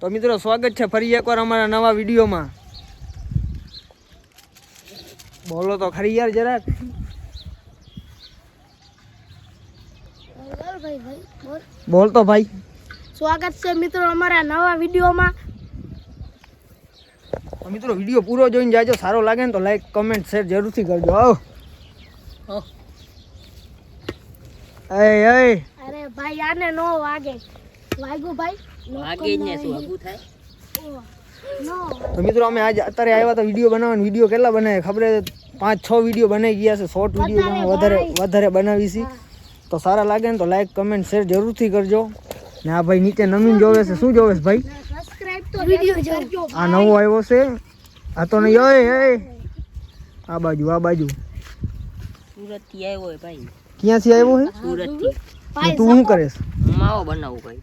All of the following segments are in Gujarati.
તો મિત્રો સ્વાગત છે ફરી એકવાર અમારા નવા વિડીયોમાં. બોલો તો ખરી યાર જરાક. બોલ તો ભાઈ. સ્વાગત છે મિત્રો અમારા નવા વિડીયોમાં. મિત્રો વીડિયો પૂરો જોઈને જાજો. સારો લાગે ને તો લાઈક કમેન્ટ શેર જરૂરથી કરજો. આવો અરે ભાઈ આને નો વાગે. વાગ્યું ભાઈ? વાગે જ ને શું આગું થાય? તો મિત્રો અમે આજ અત્યારે આવ્યા તો વીડિયો બનાવવાનો વીડિયો કેટલા બનાવે ખબર પાંચ છ વીડિયો બનાવી ગયા છે શોર્ટ વીડિયો વધારે વધારે બનાવી છે. તો સારા લાગે ને તો લાઈક કમેન્ટ શેર જરૂરથી કરજો. ને આ ભાઈ નીચે નમીન જોવે છે. શું જોવે છે ભાઈ? આ નવો આવ્યો છે. આ તો નહીં ઓય આ બાજુ આ બાજુ. સુરતથી આવ્યો ભાઈ. ક્યાંથી આવ્યો છે સુરતથી તું શું કરે છે? માવો બનાવું ભાઈ.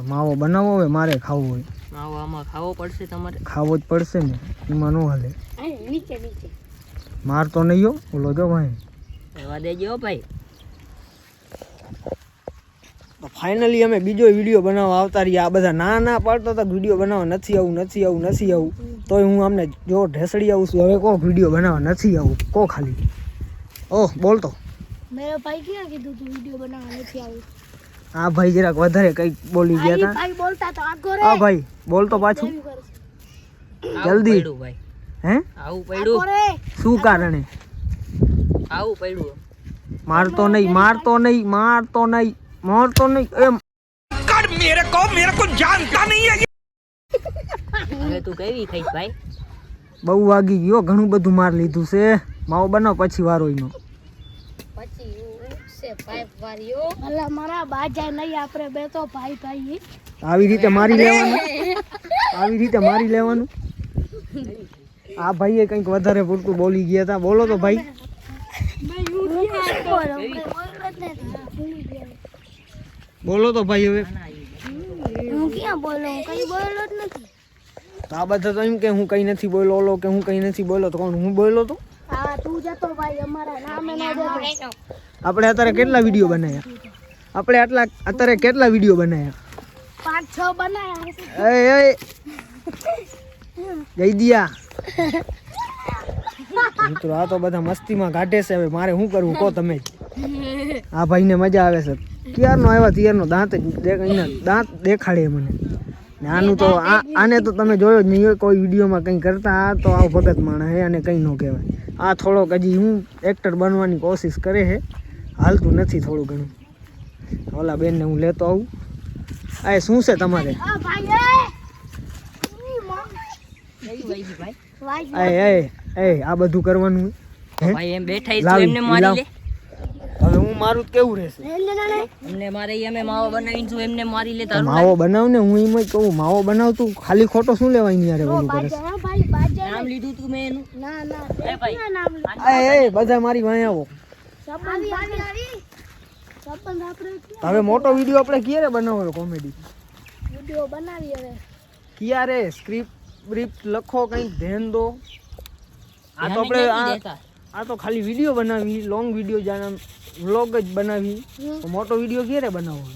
માવો બનાવો હોય મારે ખાવો હોય. માવો આમાં ખાવો પડશે તમારે? ખાવો જ પડશે ને એમાં ન હાલે. નીચે નીચે. માર તો નહીં હો ઓલો જો ભાઈ. રહેવા દેજો ભાઈ. તો ફાઇનલી અમે બીજો વીડિયો બનાવવા આવતા રહ્યા. આ બધા ના ના પાડતા હતા વીડિયો બનાવવા નથી આવું નથી આવું નથી આવું. તોય હું અમને જો ઢેસડી આવું છું. હવે કોક વીડિયો બનાવવા નથી આવું કો ખાલી. ઓહ બોલતો મેરો ભાઈ ક્યાં કીધું તું વીડિયો બનાવવા નથી આવું? આ ભાઈ જરાક વધારે કંઈક બોલી ગયા હતા ભાઈ બોલતા તો આગો રે આ ભાઈ બોલતો પાછું. જલ્દી. ભાઈ. હે? આવું પડ્યું. શું કારણે? આવું પડ્યું. મારતો નહીં મારતો નહીં મારતો નહીં મારતો નહીં એમ. હવે તું કેવી થઈ ભાઈ? બહુ વાગી ગયો ઘણું બધું માર લીધું છે. માવો બનાવ પછી વારો એનો પછી ઉઠશે પાઇપ વાળીઓ. અલા મારા બાજા નહીં આપણે બે તો ભાઈ ભાઈ. આવી રીતે મારી લેવાનું? આવી રીતે મારી લેવાનું? આ ભાઈએ કંઈક વધારે પૂરતું બોલી ગયા હતા. બોલો તો ભાઈ. બોલો તો ભાઈ હવે. હું ક્યાં બોલો? કઈ બોલો જ નથી. આ બધા તો એમ કે હું કઈ નથી બોલ્યો ઓલો કે હું કઈ નથી બોલો. તો કોણ હું બોલો તો? હા તું જતો ભાઈ અમારા નામે ના જતો આપણે અત્યારે કેટલા વીડિયો બનાવ્યા આપણે આટલા અત્યારે કેટલા વીડિયો બનાવ્યા પાંચ છ બનાવ્યા એ જઈ દિયા. મિત્રો આ તો બધા મસ્તીમાં કાઢે છે. હવે મારે શું કરવું? કહો તમે. જ આ ભાઈને મજા આવે છે. ક્યારનો આવ્યા? ત્યારનો દાંત દાંત દેખાડે મને. ને આનું તો આ આને તો તમે જોયો જ નહીં કોઈ વિડીયોમાં કંઈ કરતા. આ તો આવ ભગત માણસ હે અને કંઈ ન કહેવાય. આ થોડોક હજી હું એક્ટર બનવાની કોશિશ કરે છે. હાલતું નથી થોડું ઘણું. ઓલા બેનને હું લેતો આવું. આ એ શું છે તમારે? આ એ! ઈ મમ. કેવી વાગી ભાઈ ભાઈ એ એ એ આ બધું કરવાનું એમ હવે હું મારું તો કેવું રહેશે. એમને મારે અમે માવો બનાવીને તું એમને મારી લે તારું માવો બનાવ ને હું એમ જ કહું માવો બનાવ તું ખાલી ખોટો શું લેવાયની યારે ઓલું કરે બાજા, હા, ભાઈ બાજા નામ લીધું તું મેં એનું? ના ના એ ભાઈ. ક્યાં નામ લીધું? એ એ બધા મારી વાંહે આવો. હવે મોટો વીડિયો આપણે ક્યારે બનાવો કોમેડી વીડિયો બનાવી હવે. ક્યારે સ્ક્રિપ્ટ બ્રિપ્ટ લખો કંઈક ધ્યાન દો. આ તો આપણે આ આ તો ખાલી વીડિયો બનાવી લોંગ વીડિયો જાણે વ્લોગ જ બનાવી. મોટો વીડિયો ક્યારે બનાવો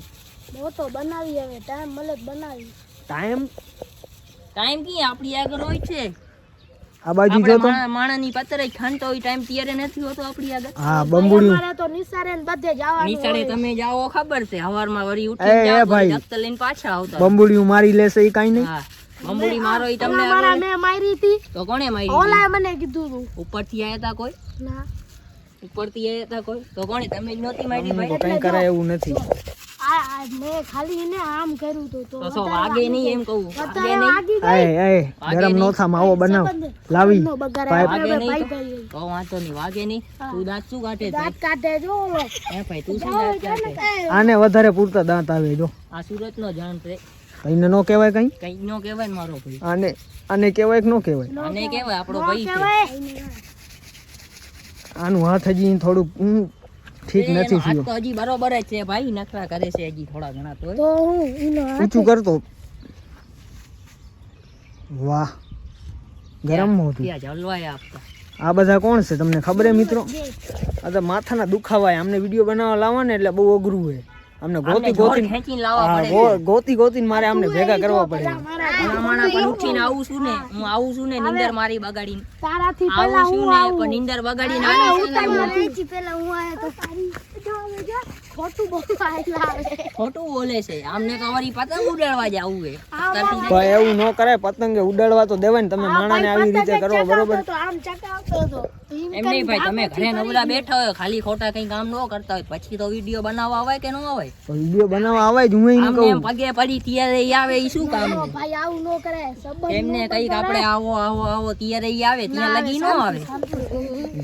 મોટો તો બનાવી હવે ટાઈમ મળે બનાવી ટાઈમ ટાઈમ કી આપણી આગળ હોય છે. આ બાજુ જો તો માણા- માણાની પતરે ખાંડતો હોય ટાઈમ ત્યારે નથી હોતો આપણી આગળ. હા બંબુડી મારા તો નિસારે ને બધે જવાનું નિસારે તમે જાઓ ખબર છે. હવારમાં વળી ઉઠી જાવ ભાઈ. પછી લઈને પાછા આવતા. બંબુડી મારી લેશે એ કાઈ નહીં. બંબુડી મારો ઈ તમને મારા મે મારી હતી. તો કોણે મારી ઓલા મને કીધું તું. ઉપરથી આયા તા કોઈ? ના. ઉપરથી આયા તા કોઈ? તો કોણે? તમે જ નહોતી મારી ભાઈ. કઈ કરાય એવું નથી. મેં ખાલી એને આમ કર્યું તું. તો તો વાગે નહીં એમ કહું? વાગે નહીં? વાગી એ એ ગરમ નો થા માવો બનાવ. લાવી. નો બગાડે પાઇપ. આપણે વાગે નહીં તો ભાઈ નહીં વાગે નહીં. તું દાંત શું કાઢે દાંત કાઢે જો ઓલો ભાઈ તું શું દાંત કાઢે? આને વધારે પૂરતા દાંત આવે જો. આ સુરત નો જાણ છે. એને નો કહેવાય કઈ? કઈ નો કહેવાય મારો ભાઈ. આને આને કહેવાય કે નો કહેવાય? આને કહેવાય. આપણો ભાઈ છે. આનું હાથ હજી થોડુંક હમ, ઠીક નથી થયું તો હજી બરોબર જ છે ભાઈ નખરા કરે છે હજી થોડા ઘણા તો. તો હું ઊંચું કરતો વાહ ગરમ હતું ત્યાં જલવાય આપતા. આ બધા કોણ છે તમને ખબર હે મિત્રો? આ તો માથાના દુખાવા હે. આમને વીડિયો બનાવવા લાવવા ને એટલે બહુ અઘરું હોય અમને ગોતી ગોતી ખેંચીને લાવવા પડે ગોતી ગોતીને મારે અમને ભેગા કરવા પડે માણા પણ ઉઠીને આવું છું ને. હું આવું છું ને નીંદર મારી બગાડીને. તારાથી પહેલા આવું છું હું ને પણ નીંદર બગાડીને આવું છું ને પહેલા હું આયો તો. તારી જો જો ખોટું બોલવા આવે. ખોટું બોલે છે. આમને તો પતંગ ઉડાડવા જવું છે. ભાઈ એવું ન કરાય પતંગે ઉડાડવા તો દેવાય ને તમે માણાને આવી રીતે કરો બરોબર? તો આમ ચકાવતો હતો. એમ એમ નહીં ભાઈ તમે ઘરે નવરા બેઠા હોય ખાલી ખોટા કઈ કામ ન કરતા હોય પછી તો વીડિયો બનાવવા આવે કે ન આવે વીડિયો બનાવવા આવે જ હું એમ કહું. પગે પડી ત્યારે ઈ આવે ઈ શું કામ ભાઈ આવું ન કરે સંબંધ એમને કંઈક આપણે આવો આવો આવો ત્યારે ઈ આવે ત્યાં લગી ન આવે.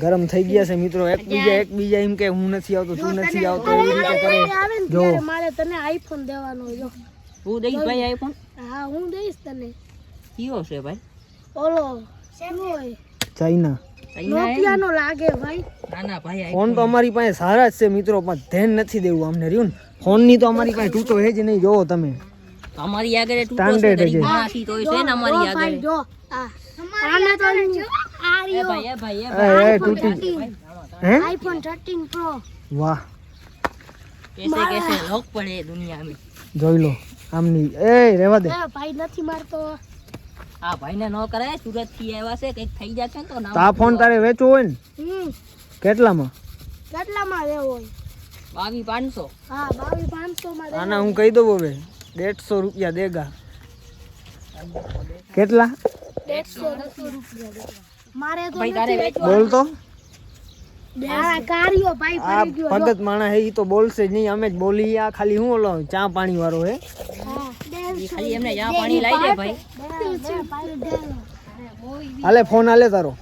ગરમ થઈ ગયા છે મિત્રો એકબીજા એકબીજા એમ કે હું નથી આવતો તું નથી આવતો. એવી કરે જો. મારે તને આઈફોન દેવાનો જો હું દઈશ ભાઈ આઈફોન હા હું દઈશ તને. કયો છે ભાઈ? ઓલો ચાઇના. ચાઇના નોકિયાનો લાગે ભાઈ. ના ના ભાઈ ફોન તો અમારી પાસે સારા જ છે મિત્રો પણ ધ્યાન નથી દેવું અમને રહ્યું ને? ફોનની તો અમારી પાસે તૂટો હે જ નહીં જોવો તમે. અમારી આગળ તૂટો છે ગરીબ છે. છે ને અમારી આગળ જો. આને તો આ રહ્યો. એ ભાઈ એ એ, એ તૂટી આઈફોન 13 પ્રો વાહ. કેસે કેસે લોક પડે દુનિયા મે જોઈ લો આમની એ રેવા દે. ભાઈ નથી મારતો. આ ભાઈને નો કરાય સુરતથી આવ્યા છે કંઈક થઈ જશે તો ના તા ફોન તારે વેચવો હોય ને? કેટલામાં? કેટલામાં લેવો હોય? બાવી પાંચસો. હા બાવી પાંચસો માં આના હું કહી દઉં હવે દેડસો રૂપિયા દેગા. કેટલા? દેડસો રૂપિયા મારે તો બોલતો ભગત માણા હે ઈ તો બોલશે જ નહીં. અમે જ બોલી આ ખાલી હું ઓલો ચા પાણી વાળો હે? હા ખાલી એમને યા પાણી લાવી દે ભાઈ. હાલે ફોન હાલે તારો.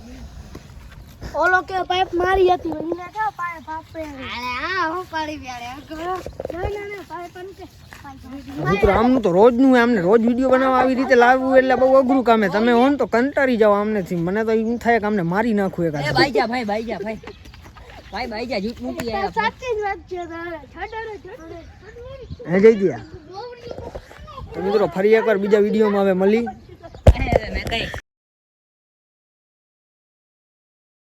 ઓલો કે પાઇપ મારી હતી એને કે પાઇપ આપે અરે હા હું પાડી પ્યારે ના ના ના પાઇપ અંતે મિત્રો આમનું તો રોજનું હે, આમને રોજ વીડિયો બનાવવા આવી રીતે લાવવું એટલે બહુ અઘરું કામે તમે હોન તો કંટાળી જાઓ અમને થી મને તો એમ થાય કે આમને મારી નાખું એક એ ભાઈ જા ભાઈ ભાઈ જા ભાઈ. ભાઈ ભાઈ જા જૂઠ મૂકી આવ્યા સાચી જ વાત છે છડરે છડરે હે જઈ ગયા તો મિત્રો ફરી એકવાર બીજા વિડીયોમાં હવે મળી. મેં કઈ